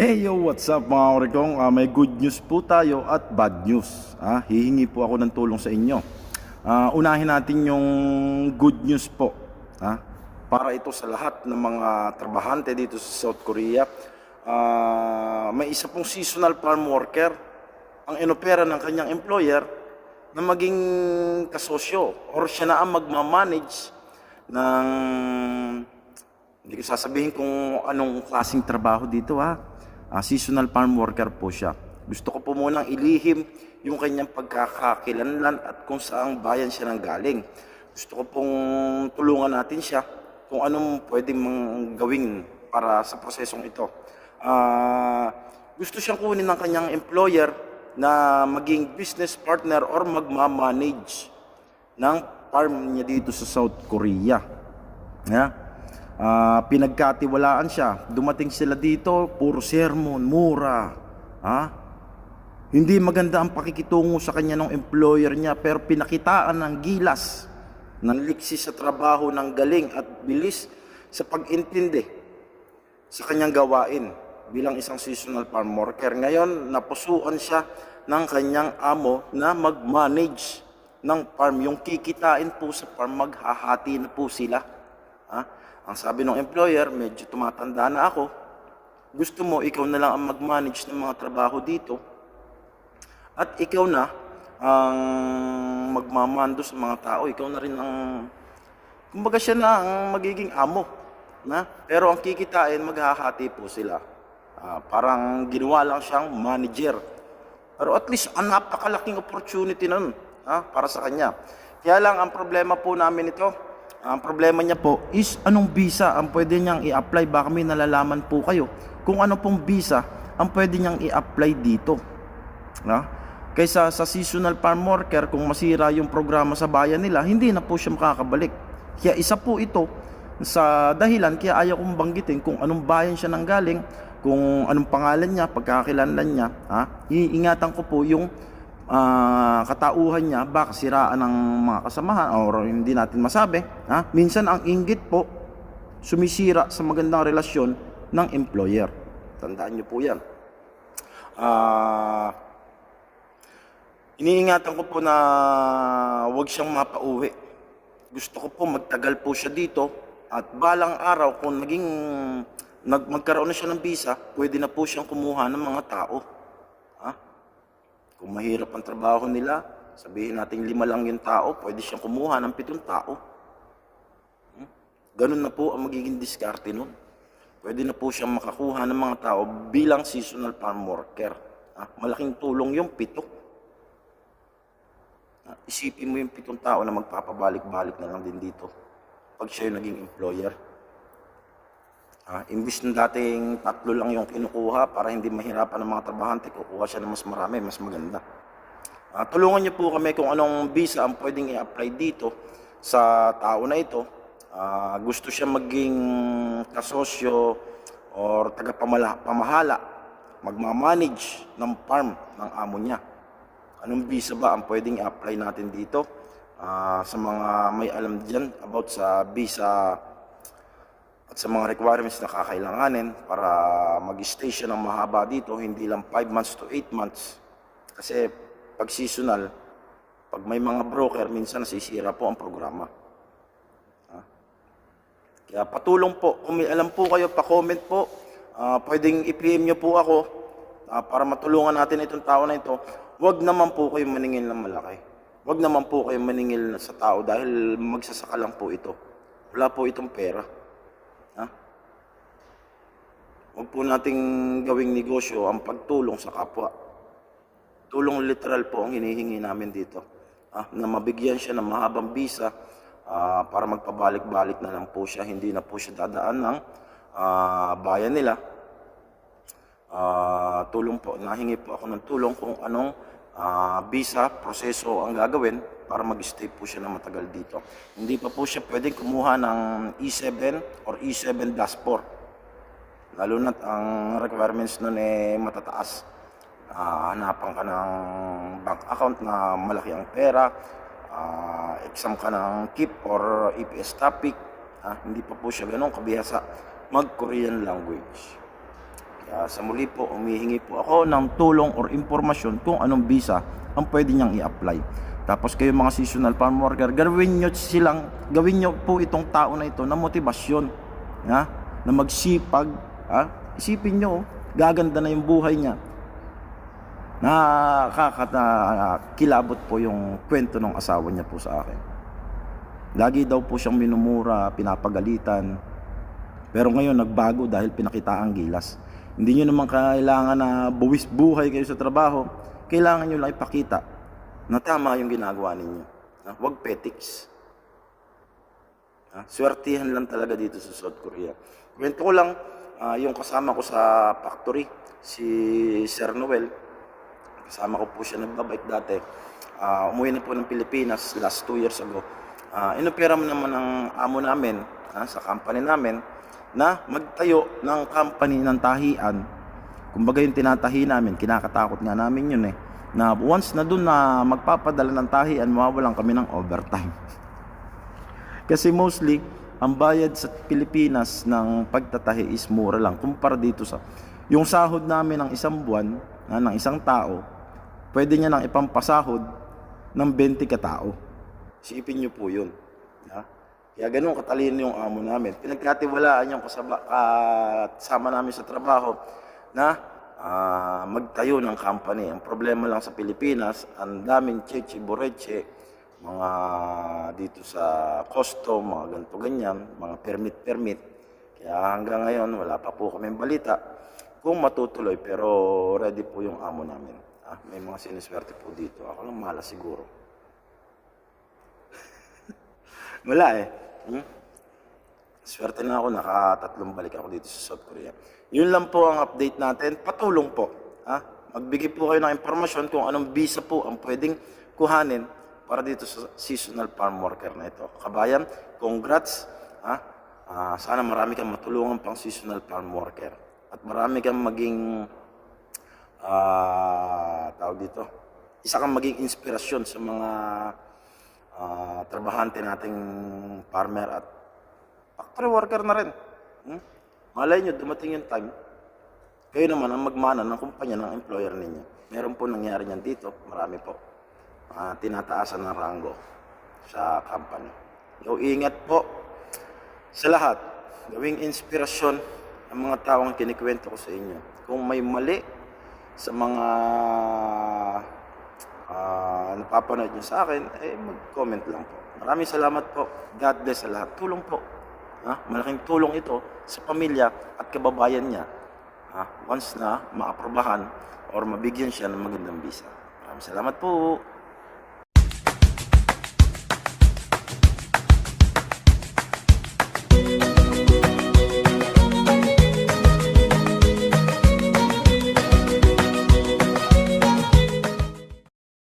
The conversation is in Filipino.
Hey yo, what's up mga orikong? Ah, may good news po tayo at bad news. Ah, hihingi po ako ng tulong sa inyo. Ah, unahin natin yung good news po. Ah, para ito sa lahat ng mga trabahante dito sa South Korea. Ah, may isa pong seasonal farm worker ang inopera ng kanyang employer na maging kasosyo or siya na ang magmamanage ng hindi ko sasabihin kung anong klaseng trabaho dito ha. Ah, seasonal farm worker po siya. Gusto ko po munang ilihim yung kanyang pagkakakilanlan at kung saang bayan siya nang galing. Gusto ko pong tulungan natin siya kung anong pwedeng gawin para sa prosesong ito. Ah, gusto siyang kunin ng kanyang employer na maging business partner or magmamanage ng farm niya dito sa South Korea. Yeah. Ah, pinagkatiwalaan siya. Dumating sila dito, puro sermon, mura. Ha? Hindi maganda ang pakikitungo sa kanya ng employer niya, pero pinakitaan ng gilas, ng liksi sa trabaho, ng galing at bilis sa pag-intindi sa kanyang gawain bilang isang seasonal farm worker. Ngayon, napusuan siya ng kanyang amo na mag-manage ng farm. Yung kikitain po sa farm, maghahati na po sila. Ha? Ang sabi ng employer, medyo tumatanda na ako. Gusto mo, ikaw na lang ang mag-manage ng mga trabaho dito. At ikaw na ang magmamando sa mga tao. Ikaw na rin ang... Kumbaga siya na ang magiging amo. Na? Pero ang kikitain, maghahati po sila. Ah, parang ginawa lang siyang manager. Pero at least, ang napakalaking opportunity nun ha, para sa kanya. Kaya lang, ang problema po namin ito, ang problema niya po is anong visa ang pwede niyang i-apply. Baka may nalalaman po kayo kung ano pong visa ang pwede niyang i-apply dito. Na? Kaysa sa seasonal farm worker, kung masira yung programa sa bayan nila, hindi na po siya makakabalik. Kaya isa po ito sa dahilan kaya ayaw kong banggitin kung anong bayan siya nanggaling, kung anong pangalan niya, pagkakakilanlan niya. Ha? Iingatan ko po yung ah, katauhan niya, baka siraan ng mga kasamahan or hindi natin masabi. Ha? Minsan ang inggit po, sumisira sa magandang relasyon ng employer. Tandaan niyo po yan. Ah... Iniingatan ko po na huwag siyang mapauwi. Gusto ko po magtagal po siya dito at balang araw kung naging nag, magkaroon na siya ng visa, pwede na po siyang kumuha ng mga tao. Kung mahirap ang trabaho nila, sabihin natin lima lang yung tao, pwede siyang kumuha ng pitong tao. Hmm? Ganun na po ang magiging diskarte nun. Pwede na po siyang makakuha ng mga tao bilang seasonal farm worker. Ha? Malaking tulong yung pito. Ah, Isipin mo yung pitong tao na magpapabalik-balik na lang din dito pag siya yung naging employer. Ah, imbis na dating tatlo lang yung kinukuha para hindi mahirapan ng mga trabahante, kukuha siya ng mas marami, mas maganda. Ah, tulungan niyo po kami kung anong visa ang pwedeng i-apply dito sa tao na ito. Ah, gusto siya maging kasosyo or tagapamahala, magmamanage ng farm ng amo niya. Anong visa ba ang pwedeng i-apply natin dito? Ah, sa mga may alam dyan about sa visa at sa mga requirements na kakailanganin para mag-stay siya ng mahaba dito, hindi lang 5 months to 8 months. Kasi pag seasonal, pag may mga broker, minsan nasisira po ang programa. Ah. Kaya patulong po, kung may alam po kayo, pa-comment po. Ah, pwedeng i-PM nyo po ako ah, para matulungan natin itong tao na ito. Huwag naman po kayo maningil ng malaki. Huwag naman po kayo maningil sa tao dahil magsasaka lang po ito. Wala po itong pera. Ha? Huwag po nating gawing negosyo ang pagtulong sa kapwa. Tulong literal po ang hinihingi namin dito. Ah, na mabigyan siya ng mahabang visa ah, para magpabalik-balik na lang po siya. Hindi na po siya dadaan ng ah, bayan nila. Ah, tulong po, nahingi po ako ng tulong kung anong ah, visa, proseso ang gagawin para mag-stay po siya na matagal dito. Hindi pa po siya pwedeng kumuha ng E7 or E7 plus 4. Lalo na ang requirements nun eh matataas. Ah, hanapan ka ng bank account na malaki ang pera, ah, exam ka ng KIP or EPS topic. Ah, hindi pa po siya ganun kabihasa mag-Korean language. Kaya sa muli po, umihingi po ako ng tulong or impormasyon kung anong visa ang pwede niyang i-apply. Tapos kayo mga seasonal farm worker, gawin nyo silang, gawin nyo po itong tao na ito na motibasyon. Ha? Na magsipag. Ha? Isipin nyo, gaganda na yung buhay niya. Nakakilabot po yung kwento ng asawa niya po sa akin. Lagi daw po siyang minumura, pinapagalitan. Pero ngayon nagbago dahil pinakita ang gilas. Hindi nyo naman kailangan na buwis buhay kayo sa trabaho. Kailangan nyo lang ipakita na tama yung ginagawa ninyo. Ha? Huwag petics. Ha? Swertihan lang talaga dito sa South Korea. Kwento ko lang, ah, yung kasama ko sa factory, si Sir Noel, kasama ko po siya nagbabike dati. Ah, umuwi na po ng Pilipinas last two years ago. Uh, inopera mo naman ng amo namin ah, sa company namin na magtayo ng company ng tahian. Kumbaga yung tinatahi namin, kinakatakot nga namin yun eh. Na once na dun na magpapadala ng tahian, mawawalan kami ng overtime. Kasi mostly, ang bayad sa Pilipinas ng pagtatahi is mura lang. Kumpara dito sa... Yung sahod namin ng isang buwan, na, ng isang tao, pwede niya nang ipampasahod ng 20 katao. Isipin niyo po yun. Ha? Kaya ganun katalino yung amo namin. Pinagkatiwalaan yung kasama, kasama namin sa trabaho na ah, magtayo ng company. Ang problema lang sa Pilipinas, ang daming cheche, boreche, mga dito sa custom, mga ganito ganyan, mga permit-permit. Kaya hanggang ngayon, wala pa po kami balita kung matutuloy. Pero ready po yung amo namin. Ah, may mga siniswerte po dito. Ako lang malas siguro. Wala eh. Hmm? Swerte na ako, nakatatlong balik ako dito sa South Korea. Yun lang po ang update natin. Patulong po. Ha? Magbigay po kayo ng impormasyon kung anong visa po ang pwedeng kuhanin para dito sa seasonal farm worker na ito. Kabayan, congrats. Ha? Ah, sana marami kang matulungan pang seasonal farm worker. At marami kang maging ah tawag dito, isa kang maging inspirasyon sa mga ah, trabahante nating farmer at factory worker na rin. Hmm? Malay nyo, dumating yung time, kayo naman ang magmana ng kumpanya ng employer ninyo. Meron po nangyari niyan dito, marami po. Ah, tinataasan ng rango sa company. So, ingat po sa lahat. Gawing inspirasyon ang mga taong kinikwento ko sa inyo. Kung may mali sa mga napapanood nyo sa akin, eh mag-comment lang po. Maraming salamat po. God bless sa lahat. Tulong po. Ha? Malaking tulong ito sa pamilya at kababayan niya. Ha? Once na maaprobahan or mabigyan siya ng magandang visa. Maraming salamat po.